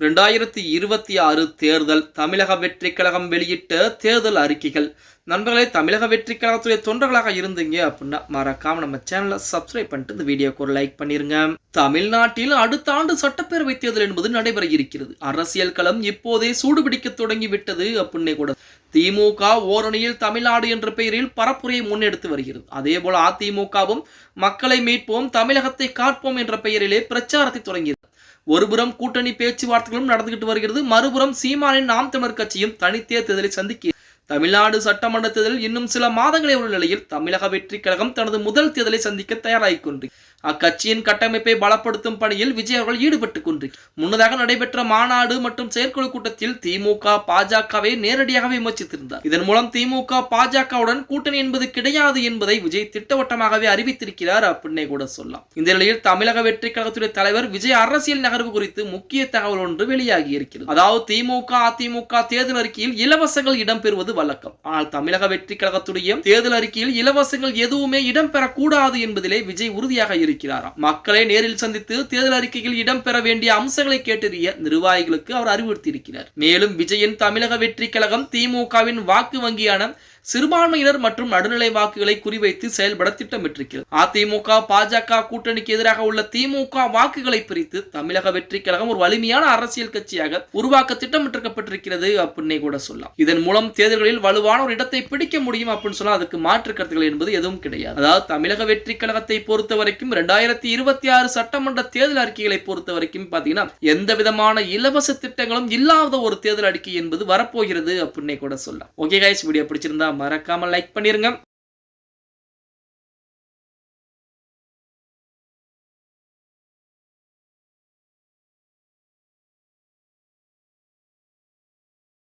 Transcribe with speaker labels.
Speaker 1: ரெண்டாயிரத்தி இருபத்தி ஆறு தேர்தல் தமிழக வெற்றி கழகம் வெளியிட்ட தேர்தல் அறிக்கைகள். நண்பர்களே தமிழக வெற்றி கழகத்துடைய தொண்டர்களாக இருந்தீங்க அப்படின்னா மறக்காம நம்ம சேனலை சப்ஸ்கிரைப் பண்ணிட்டு இந்த வீடியோக்கு ஒரு லைக் பண்ணிருங்க. தமிழ்நாட்டில் அடுத்த ஆண்டு சட்டப்பேரவை தேர்தல் என்பது நடைபெற இருக்கிறது. அரசியல் களம் இப்போதே சூடுபிடிக்க தொடங்கி விட்டது அப்படின்னே கூட திமுக ஓரணியில் தமிழ்நாடு என்ற பெயரில் பரப்புரையை முன்னெடுத்து வருகிறது. அதே போல அதிமுகவும் மக்களை மீட்போம் தமிழகத்தை காப்போம் என்ற பெயரிலே பிரச்சாரத்தை தொடங்கியது. ஒருபுறம் கூட்டணி பேச்சுவார்த்தைகளும் நடந்துகிட்டு வருகிறது. மறுபுறம் சீமானின் நாம் தமிழர் கட்சியும் தனித்தே தேர்தலை சந்திக்க தமிழ்நாடு சட்டமன்ற தேர்தலில் இன்னும் சில மாதங்களே உள்ள நிலையில் தமிழக வெற்றி கழகம் தனது முதல் தேர்தலை சந்திக்க தயாராகிக் கொண்டு அக்கட்சியின் கட்டமைப்பை பலப்படுத்தும் பணியில் விஜய் அவர்கள் ஈடுபட்டுக் கொண்டு முன்னதாக நடைபெற்ற மாநாடு மற்றும் செயற்குழு கூட்டத்தில் திமுக பாஜகவை நேரடியாக விமர்சித்திருந்தார். இதன் மூலம் திமுக பாஜகவுடன் கூட்டணி என்பது கிடையாது என்பதை விஜய் திட்டவட்டமாகவே அறிவித்திருக்கிறார் அப்படின்னே கூட சொல்லலாம். இந்த நிலையில் தமிழக வெற்றி கழகத்துடைய தலைவர் விஜய் அரசியல் நகர்வு குறித்து முக்கிய தகவல் ஒன்று வெளியாகி இருக்கிறது. அதாவது திமுக அதிமுக தேர்தல் அறிக்கையில் இலவசங்கள் இடம்பெறுவது வழக்கம். ஆனால் தமிழக வெற்றி கழகத்துடைய தேர்தல் அறிக்கையில் இலவசங்கள் எதுவுமே இடம்பெறக்கூடாது என்பதிலே விஜய் உறுதியாக இருக்கிறாராம். மக்களை நேரில் சந்தித்து தேர்தல் அறிக்கையில் இடம்பெற வேண்டிய அம்சங்களை கேட்டறிய நிர்வாகிகளுக்கு அவர் அறிவுறுத்தியிருக்கிறார். மேலும் விஜயின் தமிழக வெற்றி கழகம் திமுகவின் வாக்கு வங்கியான சிறுபான்மையினர் மற்றும் நடுநிலை வாக்குகளை குறிவைத்து செயல்பட திட்டமிட்டிருக்கிறது. அதிமுக பாஜக கூட்டணிக்கு எதிராக உள்ள திமுக வாக்குகளை பிரித்து தமிழக வெற்றி கழகம் ஒரு வலிமையான அரசியல் கட்சியாக உருவாக்க திட்டமிட்டிருக்கப்பட்டிருக்கிறது அப்படின்னே கூட சொல்லலாம். இதன் மூலம் தேர்தல்களில் வலுவான ஒரு இடத்தை பிடிக்க முடியும் அப்படின்னு சொன்னா அதுக்கு மாற்று கருத்துக்கள் என்பது எதுவும் கிடையாது. அதாவது தமிழக வெற்றி கழகத்தை பொறுத்த வரைக்கும் இரண்டாயிரத்தி இருபத்தி ஆறு சட்டமன்ற தேர்தல் அறிக்கைகளை பொறுத்த வரைக்கும் பாத்தீங்கன்னா எந்த விதமான இலவச திட்டங்களும் இல்லாத ஒரு தேர்தல் அறிக்கை என்பது வரப்போகிறது அப்படின்னே கூட சொல்லலாம். ஓகே கைஸ் வீடியோ பிடிச்சிருந்தா மறக்காமல் லைக் பண்ணிருங்க.